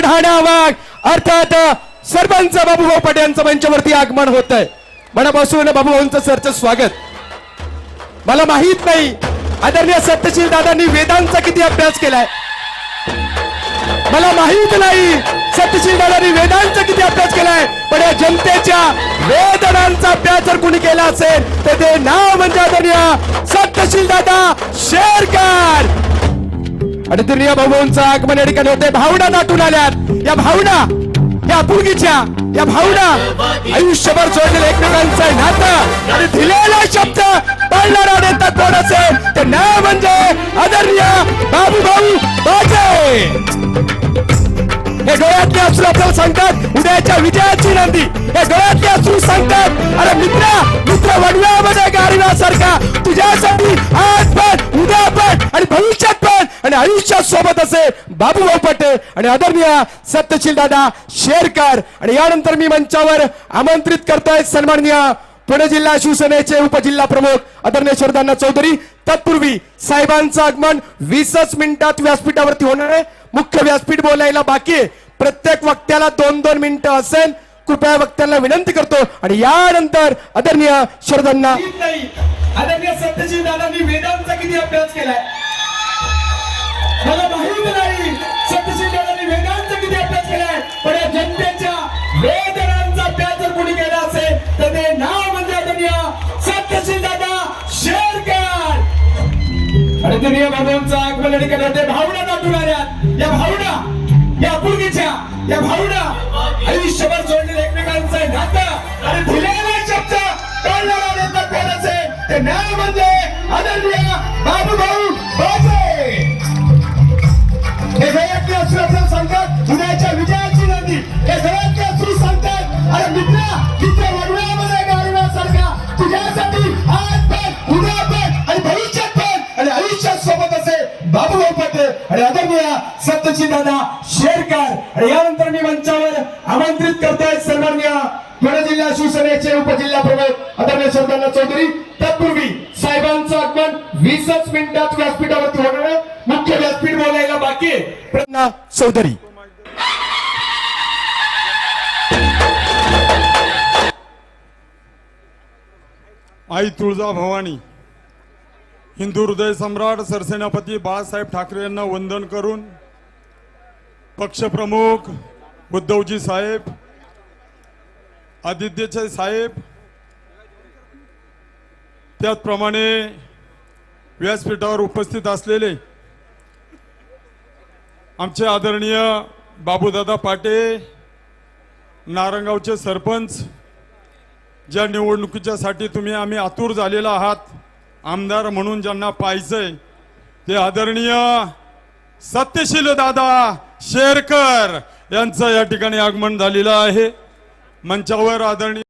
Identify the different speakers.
Speaker 1: ढाणा वाघ अर्थात सरपंच बाबूभाऊ पटेल यांचं मंचावरती आगमन होत आहे मनापासून बाबूभाऊंचं सरचं स्वागत. मला माहीत नाही आदरणीय सत्यशील दादांनी वेदांचा किती अभ्यास केलाय. मला माहीत नाही. सत्यशील दादांनी वेदांचा किती अभ्यास केलाय पण या जनतेच्या वेदनांचा अभ्यास जर कुणी केला असेल तर ते नाव म्हणजे आदरणीय सत्यशील दादा शेरकर. आणि दुनिया भाऊंचं आगमन या ठिकाणी होते भावना दाटून आल्यात. या भावना या आपुलकीच्या या भावना आयुष्यभर जोडलेलं एकमेकांचं नातं आणि दिलेला शब्द पाळणारा नेता कोण असेल तर नाव म्हणजे आदरणीय बाबू सांगतात उद्याच्या विजयाची नंदी. हे गळ्यातले असू सांगतात अरे मित्र मित्र वडव्यामध्ये गारव्यासारखा तुझ्यासाठी आज पण उद्या पण आणि भविष्यात पण आणि आयुष्यात सोबत असे बाबूभाऊ पटेल आणि आदरणीय सत्यशील दादा शेरकर. आणि यानंतर मी मंचावर आमंत्रित करतोय सन्माननीय पुणे जिल्हा शिवसेनेचे उपजिल्हा प्रमुख आदरणीय शरदांना चौधरी. तत्पूर्वी साहेबांचं आगमन वीसच मिनिटात व्यासपीठावरती होणार आहे. मुख्य व्यासपीठ बोलायला बाकी आहे. प्रत्येक वक्त्याला दोन दोन मिनिटं असेल कृपया वक्त्यांना विनंती करतो. आणि यानंतर आदरणीय शरदांना आदरणीय सत्यशील दादांनी वेदांचा किती अभ्यास केलाय? मला माहीत नाही. सत्यशील दादांनी वेदांचा किती अभ्यास केलाय? पण या जनतेच्या वेदनांचा अभ्यास जर कोणी केला असेल तर ते नाव म्हणजे आदरणीय सत्यशील दादा शेरकर. आणि दुनिया बाबांचं आगमन आणि करण्यात भावना दाटून आल्यात. या भावना या पूर्वीच्या या भावना आयुष्यभर जोडलेलं एकमेकांचं नातं आणि दिलेला शब्द नेता ते नाव म्हणजे आदरणीय बाबू भाऊ बाजे. हे सांगतात उद्याच्या विजयाची नदी. हे गळ्यातले अश्रू सांगतात अरे मित्रा मित्र वडव्यामध्ये तुझ्यासाठी आज पण उद्या पण आणि भविष्यात पण आणि आयुष्यात सोबत असेल. बाबूभाऊ पटेल आणि आदरणीय सत्यशील दादा शेरकर. आणि यानंतर मी मंचावर आमंत्रित करतोय सन्माननीय पुणे जिल्हा शिवसेनेचे उपजिल्हा प्रमुख आदरणीय शरदांना चौधरी. तत्पूर्वी साहेबांचं आगमन वीसच मिनिटात व्यासपीठावरती होणार आहे. मुख्य व्यासपीठ बोलायला बाकी प्रज्ञा चौधरी.
Speaker 2: आई तुळजा भवानी हिंदू हृदय सम्राट सरसेनापती बाळासाहेब ठाकरे यांना वंदन करून पक्षप्रमुख उद्धवजी साहेब आदित्यचे साहेब त्याचप्रमाणे व्यासपीठावर उपस्थित असलेले आमचे आदरणीय बाबूदादा पाटे नारंगावचे सरपंच ज्या निवडणुकीच्यासाठी तुम्ही आम्ही आतुर झालेला आहात आमदार म्हणून ज्यांना पाहिजे ते आदरणीय सत्यशील दादा शेरकर यांचं या ठिकाणी आगमन झालेलं आहे. मंचावर आदरणीय